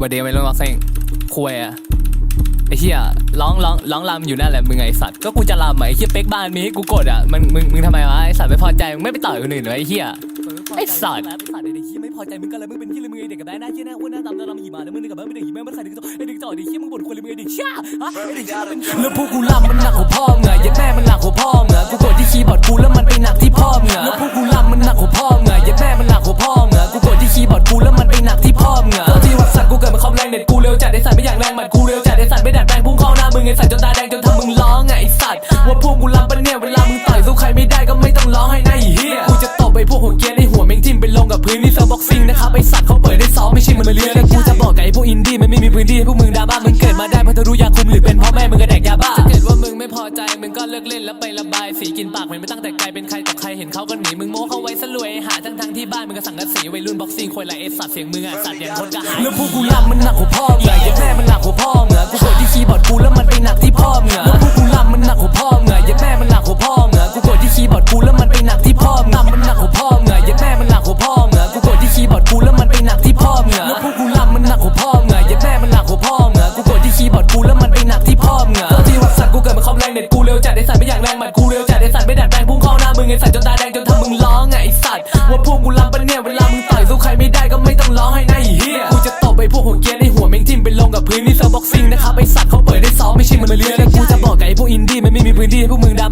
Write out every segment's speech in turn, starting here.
วันเดียวไม่รู้ว่าเซ็งคุยอะไอ้เหี้ยร้องร้องร้องรำอยู่นั่นแหละมึงไอ้สัตว์ก็กูจะรำอะไอ้เหี้ยเป๊กบ้านมีให้กูกดอะมันมึงมึงทำไมวะไอ้สัตว์ไม่พอใจมึงไม่ไปต่อยคนอื่นเหรอไอ้เหี้ยไอ้สัตว์ไอ้สัตว์ไอ้เด็กเหี้ยไม่พอใจมึงกันเลยมึงเป็นเหี้ยเลยมึงไอ้เด็กกับแม่หน้าเหี้ยหน้าอ้วนหน้าดำหน้าดำหีมาแล้วมึงนึกกับแม่ไม่ได้หีแม่มันใส่เด็กไอ้เด็กจ่อไอ้เหี้ยมึงบ่นคนเลยมึงไอ้เด็กเชี่ยฮะไอ้เด็กเชี่ยมันเป็นแล้วพวกกูรำมัน ไอสัตว์ไม่อยากแรงหมัดกูเร็วจัดไอสัตว์ไม่ดัดแปลงพุ่งเข้าหน้ามึงไอสัตว์จนตาแดงจนทำมึงร้องไงไอสัตว์ว่าพวกกูรำปะเนี่ยเวลามึงต่อยสู้ใครไม่ได้ก็ไม่ต้องร้องให้นเฮียกูจะตบไปพวกหัวเกียร์ในหัวแม่งทิ่มไปลงกับพื้นนี่เซอร์บ็อกซิ่งนะครับไอสัตว์เขาเปิดได้ซ้อมไม่ใช่มันมาเลียงแต่กูจะ ลิกเล่นแล้วไประบายสีกินปากเหมันไม่ตั้งแต่ไกลเป็นใครต่อใครเห็นเขาก็หนีมึงโม้เขาไว้ซะรวยหาทั้งทั้งที่บ้านมึงก็สั่งกระสีวัยรุ่นบ็อกซิ่งควยไรเอสสัตว์เสียงมึงอะสัตว์อย่างคนกระหายแล้วพวกกูรำมันหนักกว่าพ่อมึงอยัดแม่มันหนักกว่าพ่อมึงอกูกดที่คีย์บอร์ดกูแล้วมันไปหนักที่พ่อมึงอแล้วพวกกูรำมันหนักกว่าพ่อมึงอยัดแม่มันหนักกว่าพ่อมึงอกูกดที่คีย์บอร์ดกูแล้วมันไปหนักที่พ่อมึงรำมันหนักกว่าพ่อมึงอยัดแม่มันหนักกว่าพ่อมึงอกูกดที่คีย์บอร์ดกูแล้วมันไปหนักที่พ่อมึงอแล้วพวกกูรำมันหนักกว่าพ่อมึงอยัดแม่มันหนักกว่าพ่อมึงอกูกดที่คีย์บอร์ดกูแล้วมันไปหนักที่ ไอสัตว์ไม่อยากแรงหมัดกูเร็วจัดไอ้สัตว์ไม่ดัดแปลงพุ่งเข้าหน้ามึงไอสัตว์จนตาแดงจนทำมึงร้องไงไอสัตว์ว่าพวกกูรำปะเนี่ยเวลามึงต่อยสู้ใครไม่ได้ก็ไม่ต้องร้องให้นเฮียกูจะตบไอพวกหัวเกียร์ในหัวแม่งทิ่มไปลงกับพื้นนี่เซิร์ฟบ็อกซิ่งนะครับไอ้สัตว์เขาเปิดได้ซ้อมไม่ใช่มันเรียนแล้วกูจะบอกกับไอพวกอินดี้มันไม่มีพื้นที่ให้พวกมึงด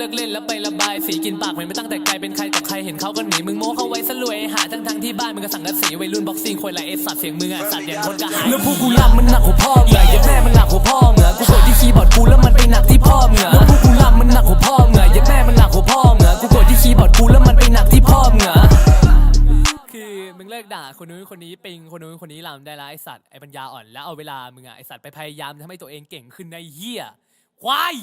เลิกเล่นแล้วไประบาย สีกินปากมันไม่ตั้งแต่ไกลเป็นใครต่อใครเห็นเขาก็หนีมึงโม้เขาไว้ซะรวยหาทั้งทั้งที่บ้านมึงก็สั่งกระสีวัยรุ่นบ็อกซิ่งควยไรเอสัตว์เสียงมึงอะสัตว์อย่างคนกระหายแล้วพวกกูรำมันหนักกว่าพ่อมึงอยัดแม่มันหนักกว่าพ่อมึงอะกูกดที่คีย์บอร์ดกูแล้วมันไปหนักที่พ่อมึงอะแล้วพวกกูรำมันหนักกว่าพ่อมึงอยัดแม่มันหนักกว่าพ่อมึงอะกูกดที่คีย์บอร์ดกูแล้วมันไปหนักที่พ่อมึงอะคือมึงเลิกด่าคนนู้นคนนี้ปิงคนนู้นคนนี้ลำได้ละไอสัตว์ไอปัญญาอ่อนแล้วเอาเวลามึงอะไอสัตว์ไปพยายามทำให้ตัวเองเก่งขึ้นในเหี้ยควาย